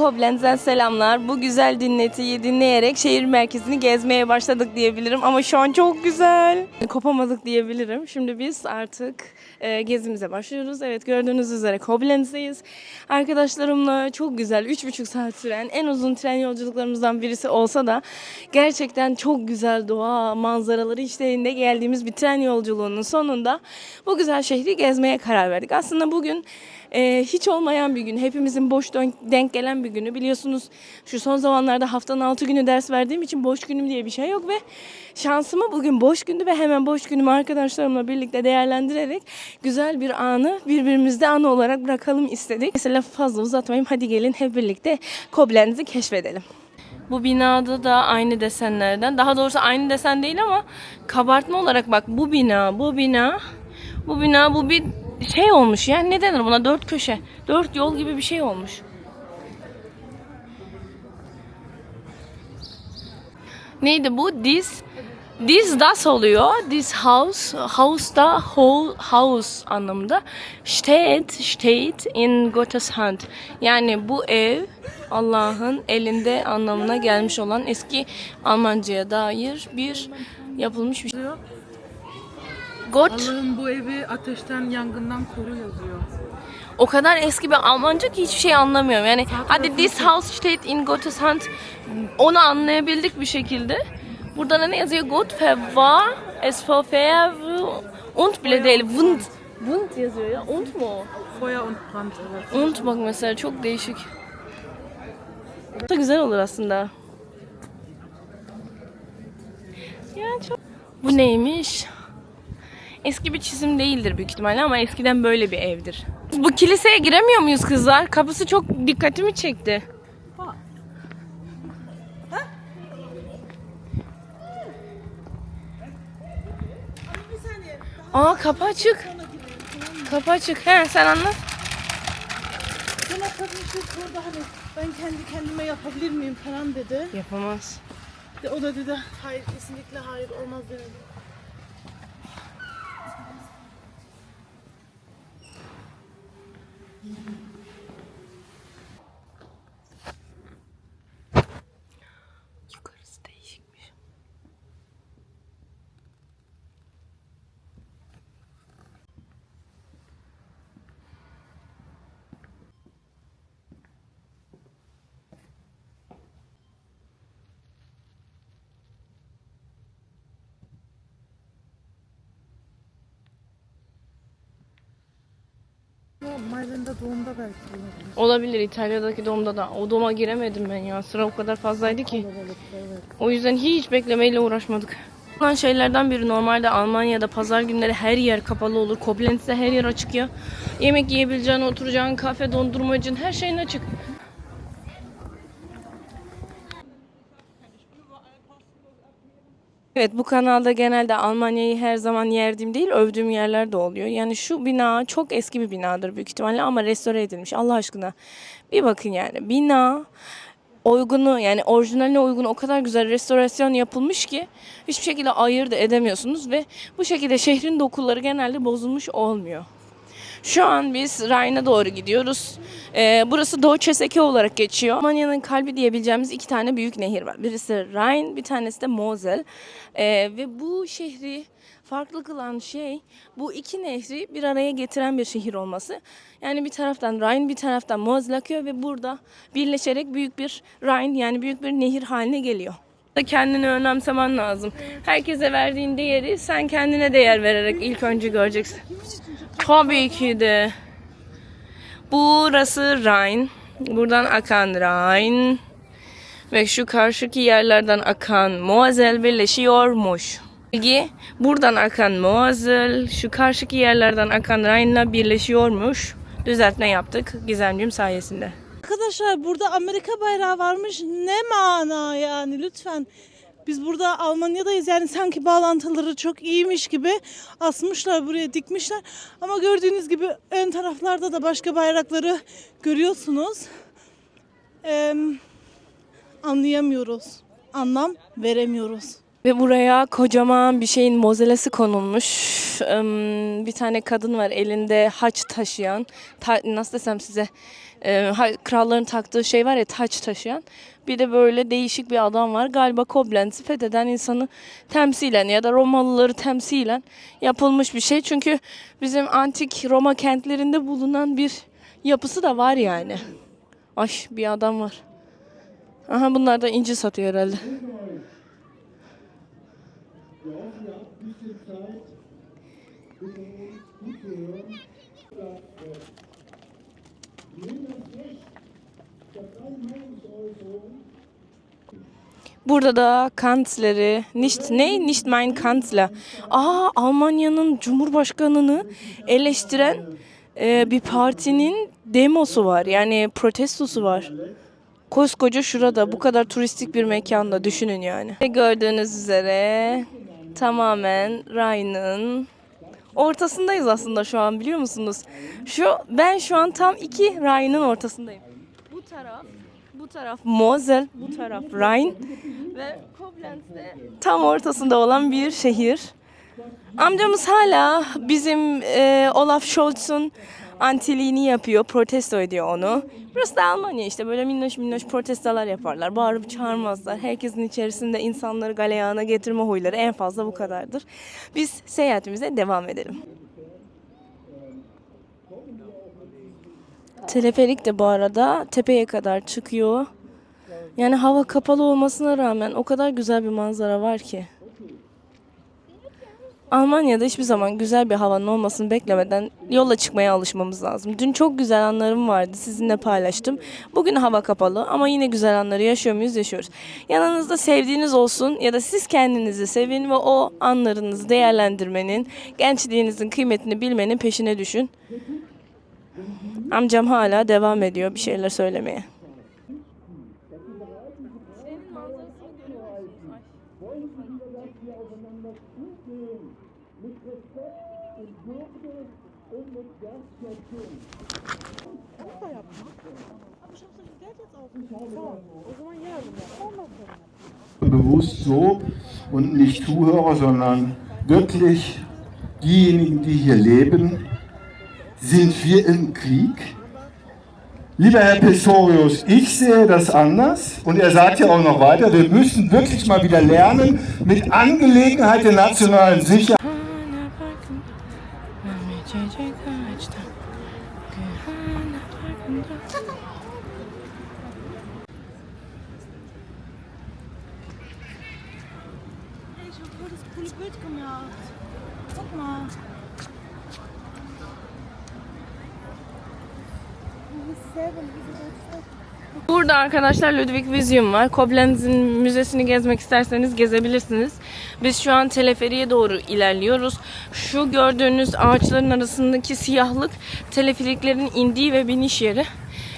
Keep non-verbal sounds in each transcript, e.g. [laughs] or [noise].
Ve Koblenz'den selamlar. Bu güzel dinletiyi dinleyerek şehir merkezini gezmeye başladık diyebilirim. Ama şu an çok güzel. Kopamadık diyebilirim. Şimdi biz artık e, gezimize başlıyoruz. Evet gördüğünüz üzere Koblenz'deyiz. Arkadaşlarımla çok güzel 3,5 saat süren en uzun tren yolculuklarımızdan birisi olsa da gerçekten çok güzel doğa manzaraları işlerinde geldiğimiz bir tren yolculuğunun sonunda bu güzel şehri gezmeye karar verdik. Aslında bugün e, hiç olmayan bir gün, hepimizin boş denk gelen bir günü. Biliyorsunuz şu son zamanlarda haftanın 6 günü ders verdiğim için boş günüm diye bir şey yok ve şansıma bugün boş gündü ve hemen boş günümü arkadaşlarımla birlikte değerlendirerek güzel bir anı birbirimizde anı olarak bırakalım istedik. Mesela fazla uzatmayayım hadi gelin hep birlikte Koblenz'i keşfedelim. Bu binada da aynı desenlerden. Daha doğrusu aynı desen değil ama kabartma olarak bak bu bina, bu bina, bu bina bu bir şey olmuş ya. Ne denir buna? Dört köşe. Dört yol gibi bir şey olmuş. Neydi bu? This This das oluyor. This house. House da whole house anlamında. Steht, steht in Gottes Hand. Yani bu ev Allah'ın elinde anlamına gelmiş olan eski Almanca'ya dair bir yapılmış bir şey. Gott Allah'ım bu evi ateşten, yangından koru yazıyor. o kadar eski bir Almanca ki hiçbir şey anlamıyorum. Yani hadi this house steht in Gottes Hand onu anlayabildik bir şekilde. Burada da ne yazıyor? Gott verwahr es verwehr und bile değil. Wund. Wund yazıyor ya. Und mu? o? Feuer und Brand. Evet. Und bak mesela çok değişik. Da güzel olur aslında. Ya çok... Bu neymiş? Eski bir çizim değildir büyük ihtimalle ama eskiden böyle bir evdir. Bu kiliseye giremiyor muyuz kızlar? Kapısı çok dikkatimi çekti. Aa kapı açık. Kapı açık. He sen anlat. Bana kadın sordu hani ben kendi kendime yapabilir miyim falan dedi. Yapamaz. De, o da dedi hayır kesinlikle hayır olmaz dedi. Mm-hmm. Doğumda belki olabilir. Olabilir İtalya'daki doğumda da. O doğuma giremedim ben ya. Sıra o kadar fazlaydı ki. Kalabalık evet. O yüzden hiç beklemeyle uğraşmadık. Olan şeylerden biri normalde Almanya'da pazar günleri her yer kapalı olur. Koblenz'de her yer açık ya. Yemek yiyebileceğin, oturacağın, kafe, dondurmacın her şeyin açık. Evet bu kanalda genelde Almanya'yı her zaman yerdiğim değil övdüğüm yerler de oluyor. Yani şu bina çok eski bir binadır büyük ihtimalle ama restore edilmiş Allah aşkına. Bir bakın yani bina uygunu yani orijinaline uygun o kadar güzel restorasyon yapılmış ki hiçbir şekilde ayırt edemiyorsunuz ve bu şekilde şehrin dokuları genelde bozulmuş olmuyor. Şu an biz Rhine'a doğru gidiyoruz. Ee, burası Doğu Çeseke olarak geçiyor. Almanya'nın kalbi diyebileceğimiz iki tane büyük nehir var. Birisi Rhine, bir tanesi de Mosel. Ee, ve bu şehri farklı kılan şey bu iki nehri bir araya getiren bir şehir olması. Yani bir taraftan Rhine, bir taraftan Mosel akıyor ve burada birleşerek büyük bir Rhine yani büyük bir nehir haline geliyor. Kendini önemsemen lazım. Herkese verdiğin değeri sen kendine değer vererek ilk önce göreceksin. Tabii ki de. Burası Rhine. Buradan akan Rhine. Ve şu karşıki yerlerden akan Moazel birleşiyormuş. Bilgi buradan akan Moazel şu karşıki yerlerden akan Rhine'la birleşiyormuş. Düzeltme yaptık Gizemciğim sayesinde. Arkadaşlar burada Amerika bayrağı varmış. Ne mana yani lütfen. Biz burada Almanya'dayız yani sanki bağlantıları çok iyiymiş gibi asmışlar buraya dikmişler. Ama gördüğünüz gibi ön taraflarda da başka bayrakları görüyorsunuz. Eee, anlayamıyoruz. Anlam veremiyoruz. Ve buraya kocaman bir şeyin mozelesi konulmuş. Bir tane kadın var elinde haç taşıyan. Ta- nasıl desem size? e, kralların taktığı şey var ya taç taşıyan. Bir de böyle değişik bir adam var. Galiba Koblenz'i fetheden insanı temsilen ya da Romalıları temsilen yapılmış bir şey. Çünkü bizim antik Roma kentlerinde bulunan bir yapısı da var yani. Ay bir adam var. Aha bunlar da inci satıyor herhalde. Burada da kansleri, nicht ne, nicht mein Kanzler. Aa Almanya'nın Cumhurbaşkanını eleştiren e, bir partinin demosu var. Yani protestosu var. Koskoca şurada bu kadar turistik bir mekanda düşünün yani. Gördüğünüz üzere tamamen Rhine'ın ortasındayız aslında şu an biliyor musunuz? Şu ben şu an tam iki Rhine'ın ortasındayım. Bu taraf bu taraf Mosel, bu taraf Rhine ve Koblenz'de tam ortasında olan bir şehir. Amcamız hala bizim e, Olaf Scholz'un antiliğini yapıyor, protesto ediyor onu. Burası da Almanya işte böyle minnoş minnoş protestolar yaparlar. Bağırıp çağırmazlar. Herkesin içerisinde insanları galeyana getirme huyları en fazla bu kadardır. Biz seyahatimize devam edelim. Teleferik de bu arada tepeye kadar çıkıyor. Yani hava kapalı olmasına rağmen o kadar güzel bir manzara var ki. Almanya'da hiçbir zaman güzel bir havanın olmasını beklemeden yola çıkmaya alışmamız lazım. Dün çok güzel anlarım vardı sizinle paylaştım. Bugün hava kapalı ama yine güzel anları yaşıyor muyuz? Yaşıyoruz. Yanınızda sevdiğiniz olsun ya da siz kendinizi sevin ve o anlarınızı değerlendirmenin, gençliğinizin kıymetini bilmenin peşine düşün. Amcam hala devam ediyor bir şeyler söylemeye. Bewusst so und nicht Zuhörer, sondern wirklich diejenigen, die hier leben, sind wir im Krieg? Lieber Herr Pistorius, ich sehe das anders und er sagt ja auch noch weiter, wir müssen wirklich mal wieder lernen, mit Angelegenheit der nationalen Sicherheit Bild gemacht. Guck mal. Burada arkadaşlar Ludwig Museum var. Koblenz'in müzesini gezmek isterseniz gezebilirsiniz. Biz şu an teleferiye doğru ilerliyoruz. Şu gördüğünüz ağaçların arasındaki siyahlık teleferiklerin indiği ve biniş yeri.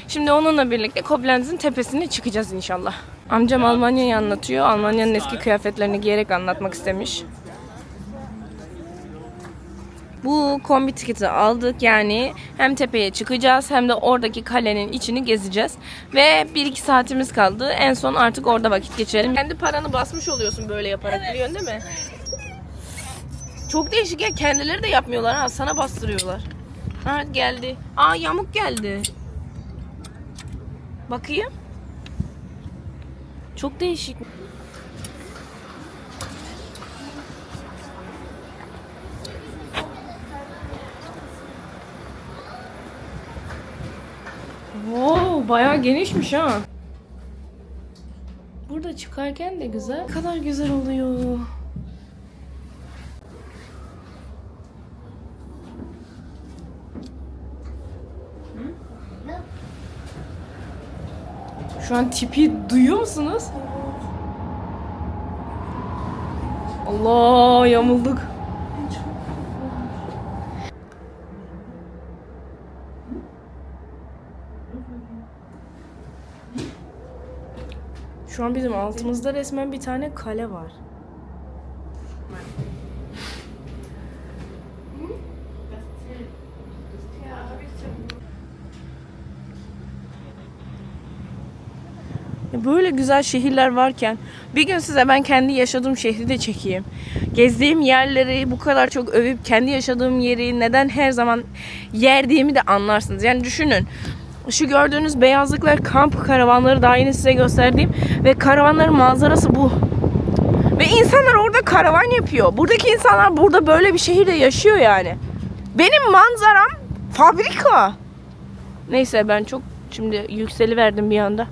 Şimdi onunla birlikte Koblenz'in tepesine çıkacağız inşallah. Amcam Almanya'yı anlatıyor. Almanya'nın eski kıyafetlerini giyerek anlatmak istemiş. Bu kombi tiketi aldık yani hem tepeye çıkacağız hem de oradaki kalenin içini gezeceğiz. Ve 1-2 saatimiz kaldı. En son artık orada vakit geçirelim. Kendi paranı basmış oluyorsun böyle yaparak biliyorsun değil mi? Çok değişik ya kendileri de yapmıyorlar ha sana bastırıyorlar. Ha geldi. Aa yamuk geldi. Bakayım. Çok değişik. Wow, bayağı genişmiş ha. Burada çıkarken de güzel. Ne kadar güzel oluyor. Şu an tipi duyuyor musunuz? Allah yamulduk. Şu an bizim altımızda resmen bir tane kale var. Böyle güzel şehirler varken bir gün size ben kendi yaşadığım şehri de çekeyim. Gezdiğim yerleri bu kadar çok övüp kendi yaşadığım yeri neden her zaman yer diyemi de anlarsınız. Yani düşünün. Şu gördüğünüz beyazlıklar kamp karavanları daha yeni size gösterdiğim ve karavanların manzarası bu. Ve insanlar orada karavan yapıyor. Buradaki insanlar burada böyle bir şehirde yaşıyor yani. Benim manzaram fabrika. Neyse ben çok şimdi yükseliverdim bir anda.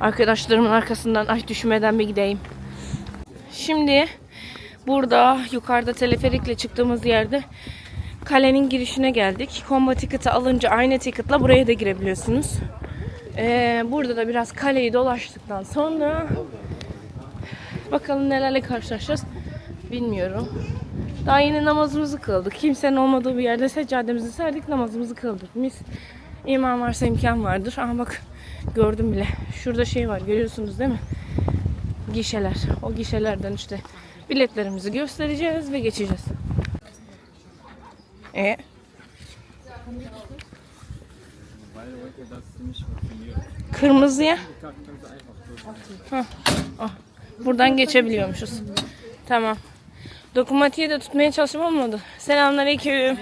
Arkadaşlarımın arkasından ay düşmeden bir gideyim. Şimdi burada yukarıda teleferikle çıktığımız yerde kalenin girişine geldik. Combo ticket'ı alınca aynı ticket'la buraya da girebiliyorsunuz. Ee, burada da biraz kaleyi dolaştıktan sonra bakalım nelerle karşılaşacağız bilmiyorum. Daha yeni namazımızı kıldık. Kimsenin olmadığı bir yerde seccademizi serdik namazımızı kıldık. Mis iman varsa imkan vardır. Ama bak gördüm bile. Şurada şey var görüyorsunuz değil mi? Gişeler. O gişelerden işte biletlerimizi göstereceğiz ve geçeceğiz. E Kırmızıya. Hah, ah, Buradan geçebiliyormuşuz. Tamam. Dokunmatiği de tutmaya çalıştım olmadı. Selamünaleyküm.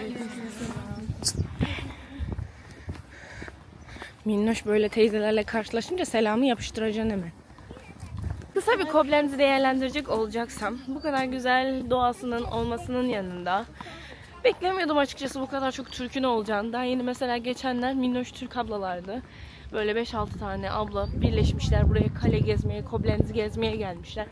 Minnoş böyle teyzelerle karşılaşınca selamı yapıştıracaksın hemen. Kısa bir Koblentz'i değerlendirecek olacaksam bu kadar güzel doğasının olmasının yanında beklemiyordum açıkçası bu kadar çok Türk'ün olacağını. Daha yeni mesela geçenler Minnoş Türk ablalardı. Böyle 5-6 tane abla birleşmişler buraya kale gezmeye, Koblentz'i gezmeye gelmişler.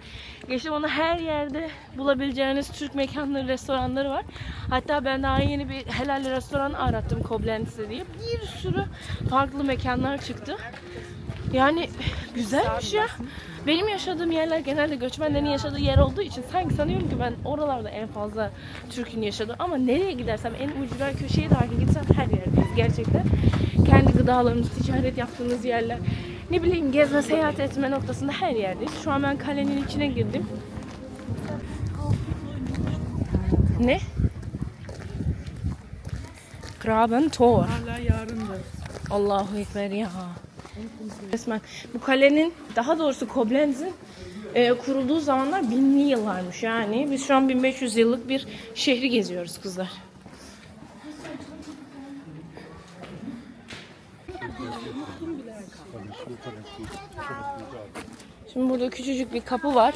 Geçtim onu her yerde bulabileceğiniz Türk mekanları, restoranları var. Hatta ben daha yeni bir helal restoran arattım Koblenz'de diye. Bir sürü farklı mekanlar çıktı. Yani [sighs] güzelmiş ya. Benim yaşadığım yerler genelde göçmenlerin yaşadığı yer olduğu için sanki sanıyorum ki ben oralarda en fazla Türk'ün yaşadığı ama nereye gidersem en ucra köşeye dahi gitsem her yerdeyiz gerçekten. Kendi gıdalarınız, ticaret yaptığınız yerler, ne bileyim gezme, seyahat etme noktasında her yerdeyiz. Şu an ben kalenin içine girdim. Ne? Graben Tor. Hala yarındır. Allahu Ekber ya. Resmen bu kalenin daha doğrusu Koblenz'in e, kurulduğu zamanlar binli yıllarmış yani. Biz şu an 1500 yıllık bir şehri geziyoruz kızlar. Şimdi burada küçücük bir kapı var.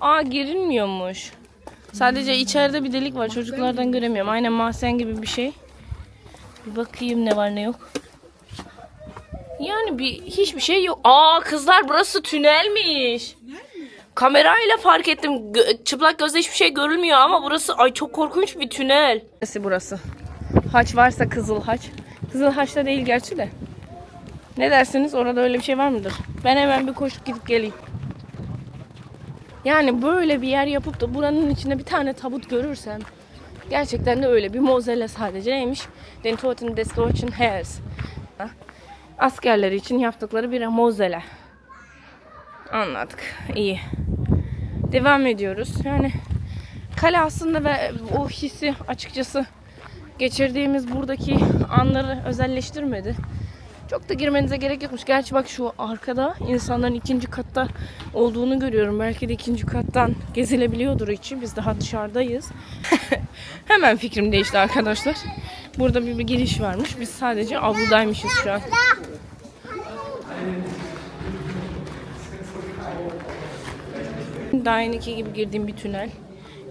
Aa girilmiyormuş. Sadece içeride bir delik var. Çocuklardan göremiyorum. Aynen mahzen gibi bir şey. Bir bakayım ne var ne yok. Yani bir hiçbir şey yok. Aa kızlar burası tünelmiş. Kamerayla fark ettim. Gö- çıplak gözle hiçbir şey görülmüyor ama burası ay çok korkunç bir tünel. Neresi burası? Haç varsa kızıl haç. Kızıl haç da değil gerçi de. Ne dersiniz? Orada öyle bir şey var mıdır? Ben hemen bir koşup gidip geleyim. Yani böyle bir yer yapıp da buranın içinde bir tane tabut görürsem gerçekten de öyle bir mozele sadece neymiş? Den Toten des Deutschen. Ha? Askerleri için yaptıkları bir mozele. Anladık. İyi. Devam ediyoruz. Yani kale aslında ve o hissi açıkçası geçirdiğimiz buradaki anları özelleştirmedi. Çok da girmenize gerek yokmuş. Gerçi bak şu arkada insanların ikinci katta olduğunu görüyorum. Belki de ikinci kattan gezilebiliyordur içi. Biz daha dışarıdayız. [laughs] Hemen fikrim değişti arkadaşlar. Burada bir, bir giriş varmış. Biz sadece avludaymışız şu an. Daha yeniki gibi girdiğim bir tünel.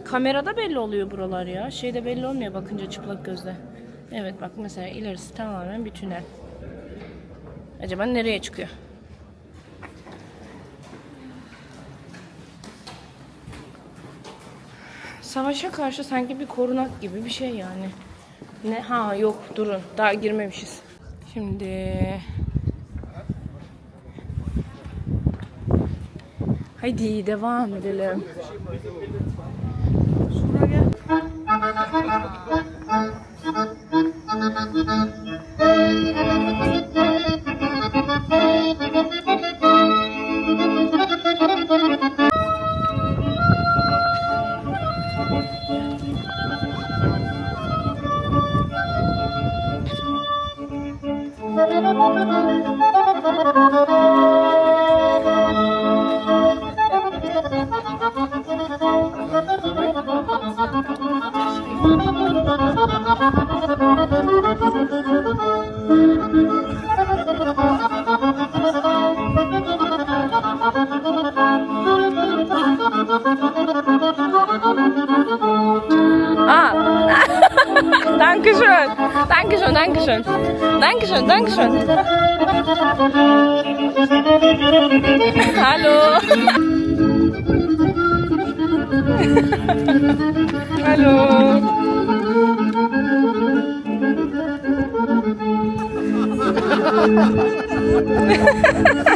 Kamerada belli oluyor buralar ya. Şeyde belli olmuyor bakınca çıplak gözle. Evet bak mesela ilerisi tamamen bir tünel. Acaba nereye çıkıyor? Savaşa karşı sanki bir korunak gibi bir şey yani. Ne? Ha yok durun. Daha girmemişiz. Şimdi Haydi devam edelim. Ah. [laughs] Dankeschön. Dankeschön, Dankeschön. Dankeschön, Dankeschön. Hallo. [laughs] Hallo. ハハハハ!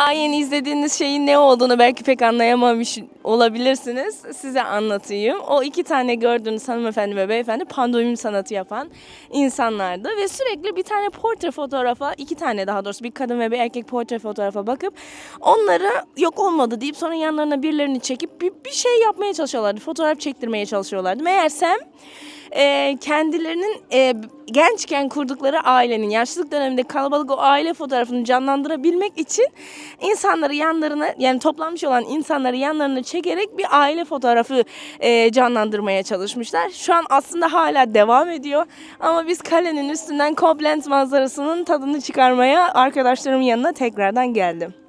Daha yeni izlediğiniz şeyin ne olduğunu belki pek anlayamamış olabilirsiniz. Size anlatayım. O iki tane gördüğünüz hanımefendi ve beyefendi pandomim sanatı yapan insanlardı. Ve sürekli bir tane portre fotoğrafa, iki tane daha doğrusu bir kadın ve bir erkek portre fotoğrafa bakıp onları yok olmadı deyip sonra yanlarına birilerini çekip bir, bir şey yapmaya çalışıyorlardı. Fotoğraf çektirmeye çalışıyorlardı. Meğersem e, kendilerinin e, gençken kurdukları ailenin yaşlılık döneminde kalabalık o aile fotoğrafını canlandırabilmek için insanları yanlarına yani toplanmış olan insanları yanlarına çekerek bir aile fotoğrafı e, canlandırmaya çalışmışlar. Şu an aslında hala devam ediyor ama biz kalenin üstünden Koblenz manzarasının tadını çıkarmaya arkadaşlarımın yanına tekrardan geldim.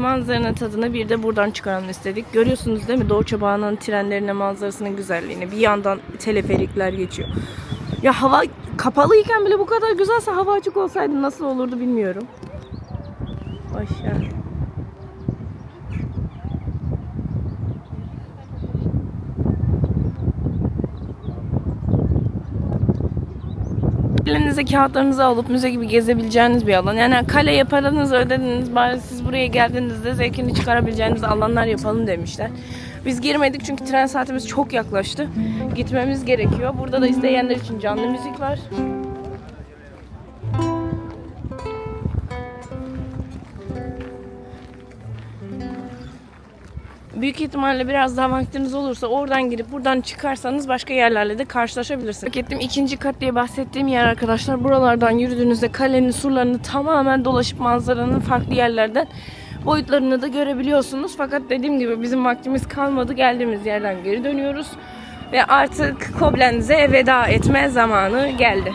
Manzaranın tadını bir de buradan çıkaralım istedik. Görüyorsunuz değil mi? Doğu Çabağı'nın trenlerine manzarasının güzelliğini. Bir yandan teleferikler geçiyor. Ya hava kapalıyken bile bu kadar güzelse hava açık olsaydı nasıl olurdu bilmiyorum. Aşağı. Elinize kağıtlarınızı alıp müze gibi gezebileceğiniz bir alan. Yani kaleye paranızı ödediniz bari siz buraya geldiğinizde zevkini çıkarabileceğiniz alanlar yapalım demişler. Biz girmedik çünkü tren saatimiz çok yaklaştı. Gitmemiz gerekiyor. Burada da isteyenler için canlı müzik var. Büyük ihtimalle biraz daha vaktiniz olursa oradan girip buradan çıkarsanız başka yerlerle de karşılaşabilirsiniz. Fark ettim ikinci kat diye bahsettiğim yer arkadaşlar. Buralardan yürüdüğünüzde kalenin surlarını tamamen dolaşıp manzaranın farklı yerlerden boyutlarını da görebiliyorsunuz. Fakat dediğim gibi bizim vaktimiz kalmadı. Geldiğimiz yerden geri dönüyoruz. Ve artık Koblenz'e veda etme zamanı geldi.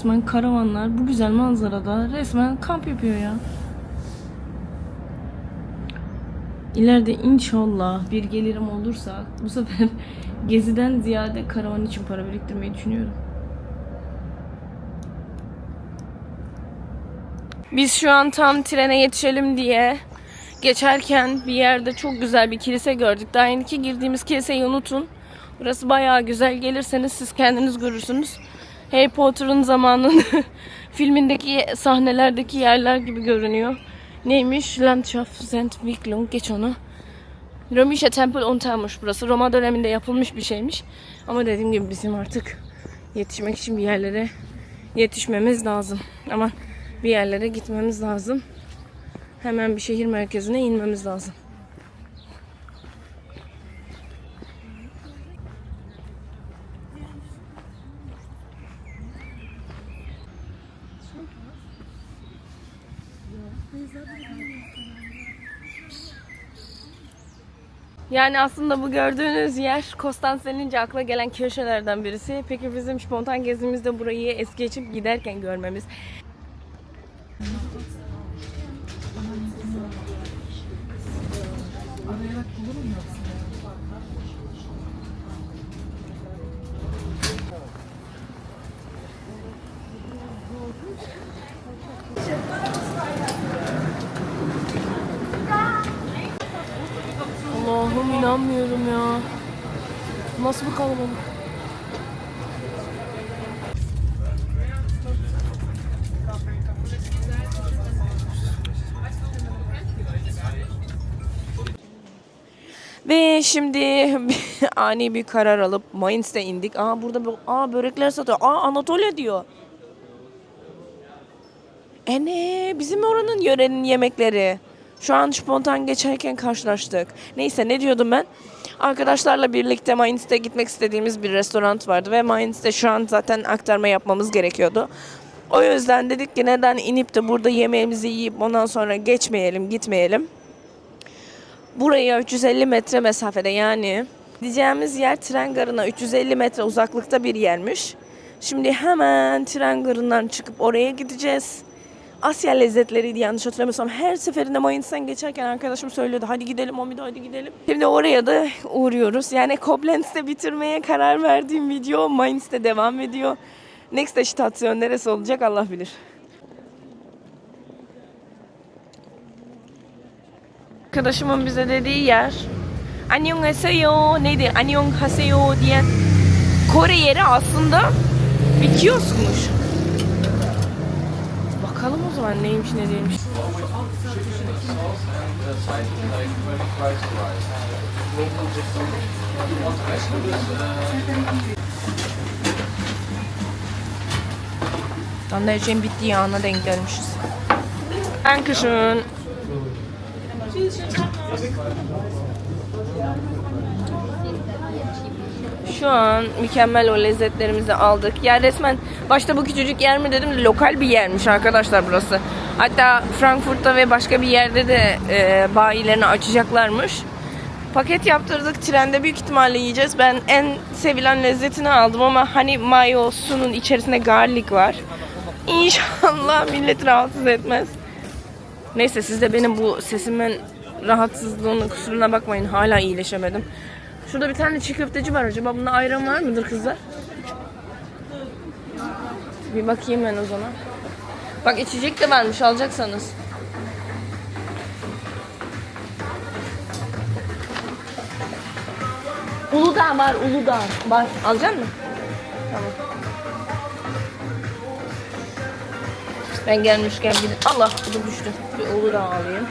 Resmen karavanlar bu güzel manzarada resmen kamp yapıyor ya. İleride inşallah bir gelirim olursa bu sefer [laughs] geziden ziyade karavan için para biriktirmeyi düşünüyorum. Biz şu an tam trene yetişelim diye geçerken bir yerde çok güzel bir kilise gördük. Daha yeni ki girdiğimiz kiliseyi unutun. Burası bayağı güzel. Gelirseniz siz kendiniz görürsünüz. Harry Potter'ın zamanın [laughs] filmindeki sahnelerdeki yerler gibi görünüyor. Neymiş? Landschaftsentwicklung. Geç onu. Römische Tempel Untermuş burası. Roma döneminde yapılmış bir şeymiş. Ama dediğim gibi bizim artık yetişmek için bir yerlere yetişmemiz lazım. Ama bir yerlere gitmemiz lazım. Hemen bir şehir merkezine inmemiz lazım. Yani aslında bu gördüğünüz yer Konstans denince akla gelen köşelerden birisi. Peki bizim spontan gezimizde burayı es geçip giderken görmemiz. Ve şimdi [laughs] ani bir karar alıp Mainz'de indik. Aa burada bu- aa börekler satıyor. Aa Anatolia diyor. E ne? Bizim oranın yörenin yemekleri. Şu an spontan geçerken karşılaştık. Neyse ne diyordum ben? Arkadaşlarla birlikte Mainz'de gitmek istediğimiz bir restoran vardı ve Mainz'de şu an zaten aktarma yapmamız gerekiyordu. O yüzden dedik ki neden inip de burada yemeğimizi yiyip ondan sonra geçmeyelim, gitmeyelim. Buraya 350 metre mesafede yani gideceğimiz yer tren garına 350 metre uzaklıkta bir yermiş. Şimdi hemen tren garından çıkıp oraya gideceğiz. Asya lezzetleriydi yanlış hatırlamıyorsam. Her seferinde Mainz'den geçerken arkadaşım söylüyordu. Hadi gidelim Omido hadi gidelim. Şimdi oraya da uğruyoruz. Yani Koblenz'de bitirmeye karar verdiğim video Mainz'de devam ediyor. Next istasyon neresi olacak Allah bilir. Arkadaşımın bize dediği yer Annyeonghaseyo neydi? Annyeonghaseyo diyen Kore yeri aslında bir kioskmuş. Bakalım o zaman neymiş ne değilmiş. Tam da her şeyin bittiği ana denk gelmişiz. Dankeschön. Şu an mükemmel o lezzetlerimizi aldık. Ya resmen başta bu küçücük yer mi dedim de lokal bir yermiş arkadaşlar burası. Hatta Frankfurt'ta ve başka bir yerde de e, bayilerini açacaklarmış. Paket yaptırdık. Trende büyük ihtimalle yiyeceğiz. Ben en sevilen lezzetini aldım ama hani mayosunun içerisinde garlic var. İnşallah millet rahatsız etmez. Neyse siz de benim bu sesimin rahatsızlığının kusuruna bakmayın. Hala iyileşemedim. Şurada bir tane çiğ köfteci var. Acaba bunda ayran var mıdır kızlar? Bir bakayım ben o zaman. Bak içecek de varmış alacaksanız. Uludağ var, Uludağ. Var. Alacak mısın? Tamam. Ben gelmişken bir... Allah bu düştü. Bir Uludağ alayım.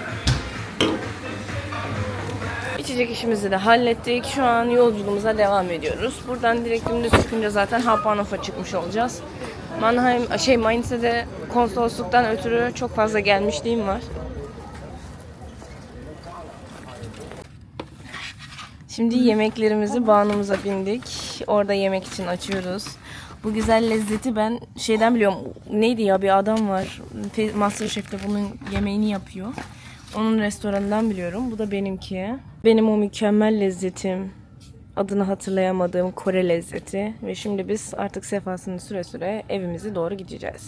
İçecek işimizi de hallettik. Şu an yolculuğumuza devam ediyoruz. Buradan direkt dümdüz çıkınca zaten Hauptbahnhof'a çıkmış olacağız. Mannheim, şey Mainz'e de konsolosluktan ötürü çok fazla gelmişliğim var. Şimdi yemeklerimizi bağımıza bindik. Orada yemek için açıyoruz. Bu güzel lezzeti ben şeyden biliyorum. Neydi ya bir adam var. Masterchef'te bunun yemeğini yapıyor. Onun restoranından biliyorum. Bu da benimki. Benim o mükemmel lezzetim. adını hatırlayamadığım Kore lezzeti ve şimdi biz artık sefasını süre süre evimize doğru gideceğiz.